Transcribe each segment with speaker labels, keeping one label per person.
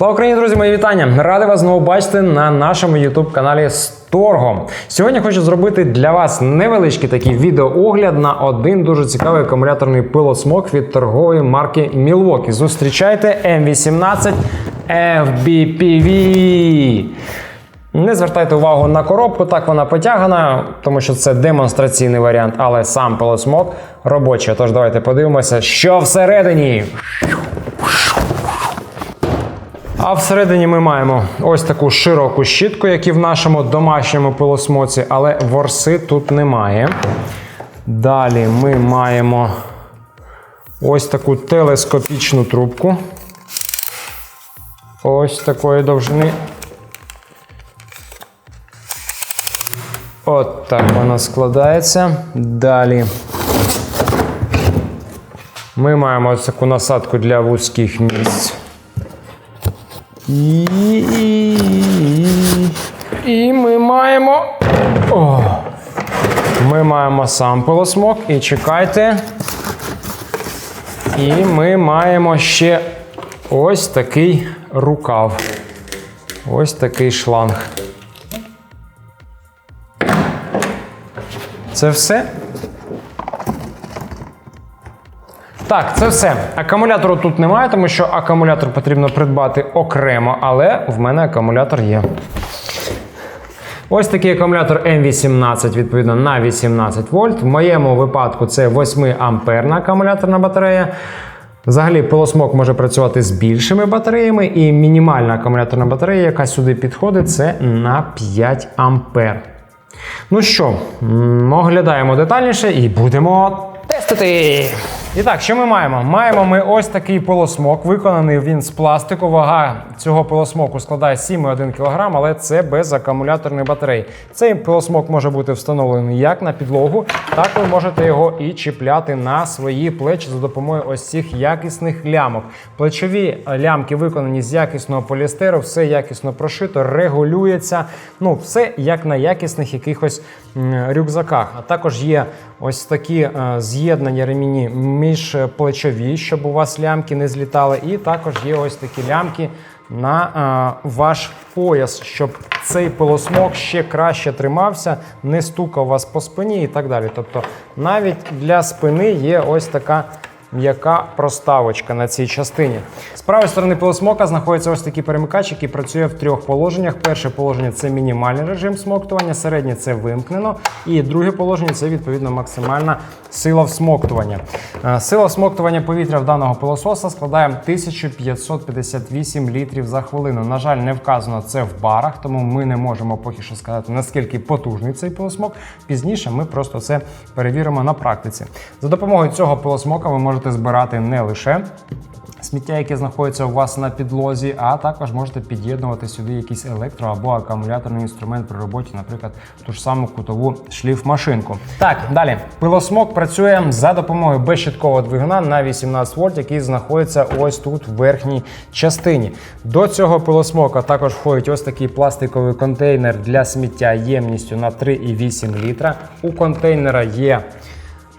Speaker 1: Слава Україні, друзі! Мої вітання! Радий вас знову бачити на нашому youtube каналі Сторго. Сьогодні хочу зробити для вас невеличкий такий відеоогляд на один дуже цікавий акумуляторний пилосмок від торгової марки Milwaukee. Зустрічайте M18 FBPV. Не звертайте увагу на коробку, так вона потягана, тому що це демонстраційний варіант, але сам пилосмок робочий. Тож давайте подивимося, що всередині. А всередині ми маємо ось таку широку щітку, як і в нашому домашньому пилосмоці, але ворси тут немає. Далі ми маємо ось таку телескопічну трубку. Ось такої довжини. От так вона складається. Далі. Ми маємо ось таку насадку для вузьких місць. І, і, ми маємо. О, ми маємо сам пилосмок. І чекайте. І ми маємо ще ось такий рукав. Ось такий шланг. Це все? Так, це все. Акумулятору тут немає, тому що акумулятор потрібно придбати окремо, але в мене акумулятор є. Ось такий акумулятор М18, відповідно, на 18 вольт. В моєму випадку це 8 амперна акумуляторна батарея. Взагалі, пилосмок може працювати з більшими батареями, і мінімальна акумуляторна батарея, яка сюди підходить, це на 5 ампер. Ну що, оглядаємо детальніше і будемо тестити. І так, що ми маємо? Маємо ми ось такий пилосмок, виконаний він з пластику. Вага цього пилосмоку складає 7,1 кг, але це без акумуляторної батареї. Цей пилосмок може бути встановлений як на підлогу, так ви можете його і чіпляти на свої плечі за допомогою ось цих якісних лямок. Плечові лямки виконані з якісного поліестеру, все якісно прошито, регулюється. Ну, все як на якісних якихось рюкзаках. А також є ось такі е, з'єднання ремені міжплечові, щоб у вас лямки не злітали. І також є ось такі лямки на е, ваш пояс, щоб цей пилосмок ще краще тримався, не стукав вас по спині і так далі. Тобто навіть для спини є ось така м'яка проставочка на цій частині. З правої сторони пилосмока знаходиться ось такий перемикач, який працює в трьох положеннях. Перше положення це мінімальний режим смоктування, середнє це вимкнено, і друге положення це відповідно максимальна сила всмоктування. Е, Сила всмоктування повітря в даного пилососа складає 1558 літрів за хвилину. На жаль, не вказано це в барах, тому ми не можемо поки що сказати, наскільки потужний цей пилосмок. Пізніше ми просто це перевіримо на практиці. За допомогою цього пилосмока ви можете збирати не лише сміття, яке знаходиться у вас на підлозі, а також можете під'єднувати сюди якийсь електро або акумуляторний інструмент при роботі, наприклад, ту ж саму кутову шліфмашинку. Так, далі. Пилосмок працює за допомогою безщиткового двигуна на 18 вольт, який знаходиться ось тут в верхній частині. До цього пилосмока також входить ось такий пластиковий контейнер для сміття ємністю на 3,8 літра. У контейнера є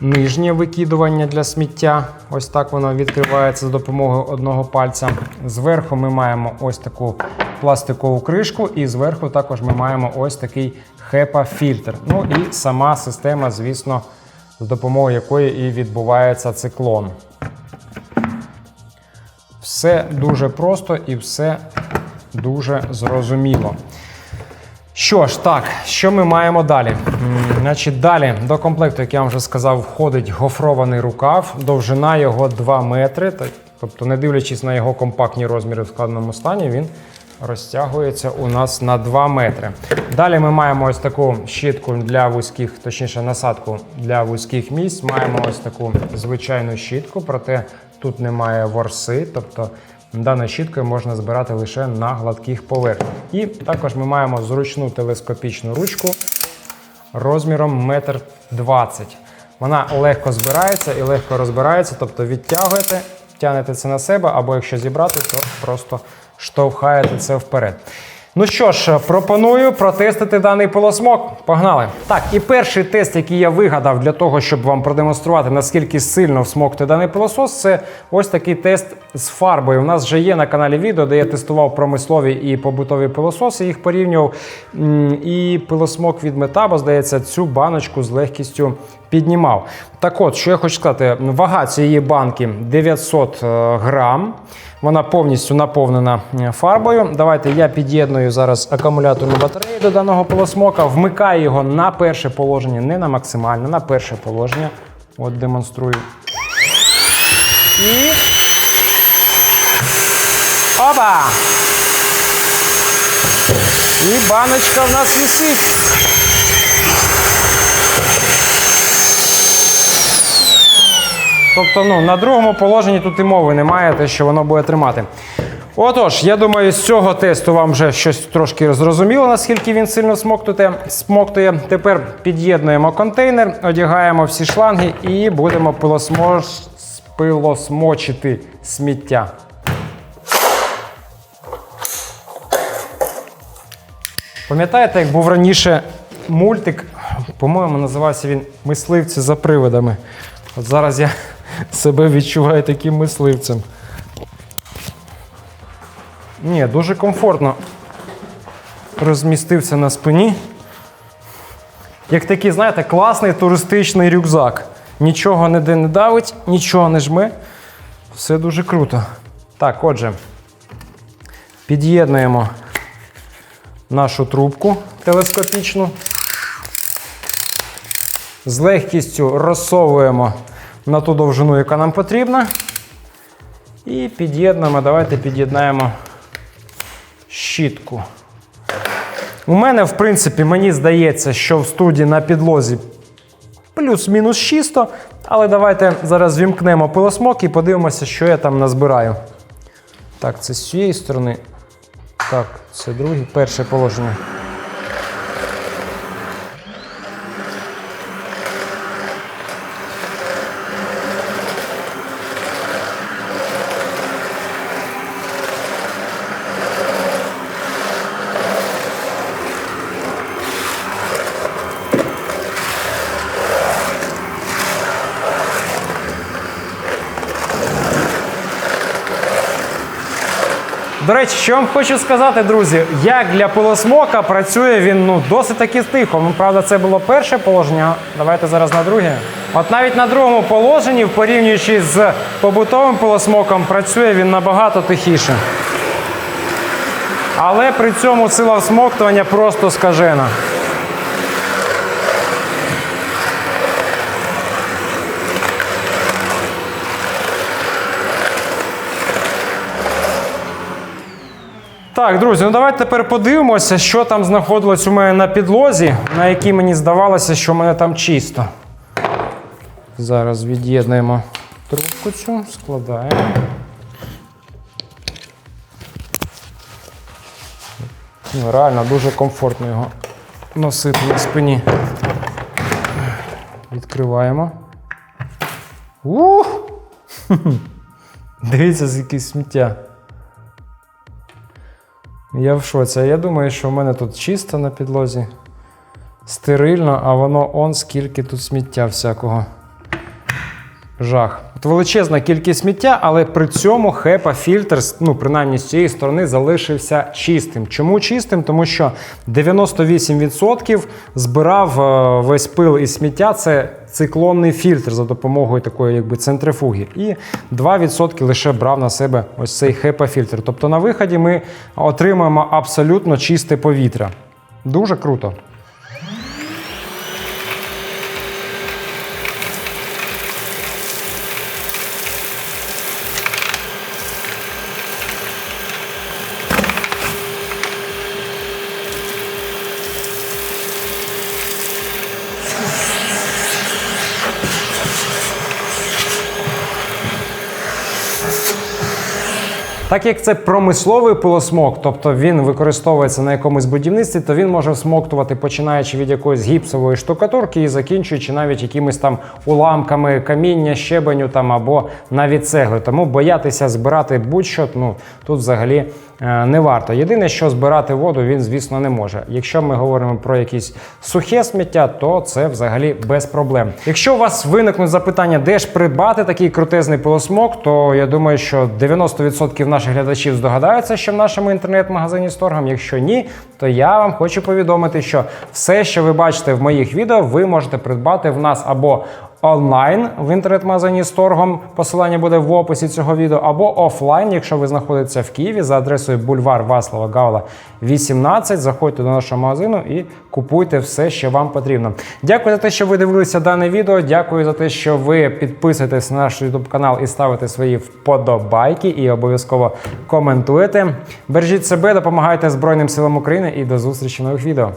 Speaker 1: нижнє викидування для сміття. Ось так воно відкривається за допомогою одного пальця. Зверху ми маємо ось таку пластикову кришку, і зверху також ми маємо ось такий HEPA-фільтр. Ну і сама система, звісно, за допомогою якої і відбувається циклон. Все дуже просто і все дуже зрозуміло. Що ж, так, що ми маємо далі? Значить, далі до комплекту, як я вам вже сказав, входить гофрований рукав, довжина його 2 метри. Тобто, не дивлячись на його компактні розміри в складному стані, він розтягується у нас на 2 метри. Далі ми маємо ось таку щітку для вузьких, точніше, насадку для вузьких місць. Маємо ось таку звичайну щітку, проте тут немає ворси, тобто Даною щіткою можна збирати лише на гладких поверхнях. І також ми маємо зручну телескопічну ручку розміром 1,20 м. Вона легко збирається і легко розбирається, тобто відтягуєте, тягнете це на себе, або якщо зібрати, то просто штовхаєте це вперед. Ну що ж, пропоную протестити даний полосмок. Погнали. Так, і перший тест, який я вигадав для того, щоб вам продемонструвати, наскільки сильно всмоктує даний пилосос, це ось такий тест з фарбою. У нас вже є на каналі відео, де я тестував промислові і побутові пилососи, їх порівнював. І пилосмок від Метабо, здається, цю баночку з легкістю піднімав. Так от, що я хочу сказати, вага цієї банки 900 е, грам. Вона повністю наповнена е, фарбою. Давайте я під'єдную зараз акумуляторну батарею до даного полосмока, вмикаю його на перше положення, не на максимальне, на перше положення. От демонструю. І. Опа! І баночка в нас висить. Тобто, ну, на другому положенні тут і мови немає, те, що воно буде тримати. Отож, я думаю, з цього тесту вам вже щось трошки зрозуміло, наскільки він сильно смоктує. Тепер під'єднуємо контейнер, одягаємо всі шланги і будемо пилосмочити сміття. Пам'ятаєте, як був раніше мультик, по-моєму, називався він Мисливці за привидами. От зараз я себе відчуваю таким мисливцем. Ні, дуже комфортно розмістився на спині. Як такий, знаєте, класний туристичний рюкзак. Нічого ніде не давить, нічого не жме. Все дуже круто. Так, отже, під'єднуємо нашу трубку телескопічну. З легкістю розсовуємо на ту довжину, яка нам потрібна. І під'єднуємо, давайте під'єднаємо щітку. У мене, в принципі, мені здається, що в студії на підлозі плюс-мінус чисто. Але давайте зараз вімкнемо пилосмок і подивимося, що я там назбираю. Так, це з цієї сторони. Так, це друге, перше положення. До речі, що вам хочу сказати, друзі, як для пилосмока працює він ну, досить таки тихо. Ну, правда, це було перше положення. Давайте зараз на друге. От навіть на другому положенні, порівнюючи з побутовим пилосмоком, працює він набагато тихіше. Але при цьому сила всмоктування просто скажена. Так, друзі, ну давайте тепер подивимося, що там знаходилось у мене на підлозі, на якій мені здавалося, що в мене там чисто. Зараз від'єднуємо трубку цю, складаємо. Ну, Реально дуже комфортно його носити на спині. Відкриваємо. Ух! Дивіться, з якесь сміття. Я в шоці. Я думаю, що в мене тут чисто на підлозі. Стерильно, а воно он скільки тут сміття всякого. Жах. От величезна кількість сміття, але при цьому HEPA фільтр, ну, принаймні з цієї сторони, залишився чистим. Чому чистим? Тому що 98% збирав е, весь пил і сміття. Це циклонний фільтр за допомогою такої якби центрифуги. І 2% лише брав на себе ось цей HEPA фільтр. Тобто на виході ми отримуємо абсолютно чисте повітря. Дуже круто. Так як це промисловий пилосмок, тобто він використовується на якомусь будівництві, то він може всмоктувати починаючи від якоїсь гіпсової штукатурки і закінчуючи навіть якимись там уламками каміння, щебеню там або навіть цегли. Тому боятися збирати будь-що ну тут взагалі е, не варто. Єдине, що збирати воду він, звісно, не може. Якщо ми говоримо про якісь сухе сміття, то це взагалі без проблем. Якщо у вас виникнуть запитання, де ж придбати такий крутезний пилосмок, то я думаю, що 90% наших глядачів здогадаються, що в нашому інтернет-магазині Сторгом. Якщо ні, то я вам хочу повідомити, що все, що ви бачите в моїх відео, ви можете придбати в нас або онлайн в інтернет-магазині з торгом. Посилання буде в описі цього відео, або офлайн, якщо ви знаходитеся в Києві за адресою бульвар Васлава Гавла 18. Заходьте до нашого магазину і купуйте все, що вам потрібно. Дякую за те, що ви дивилися дане відео. Дякую за те, що ви підписуєтесь на наш YouTube канал і ставите свої вподобайки і обов'язково коментуєте. Бережіть себе, допомагайте Збройним силам України і до зустрічі нових відео.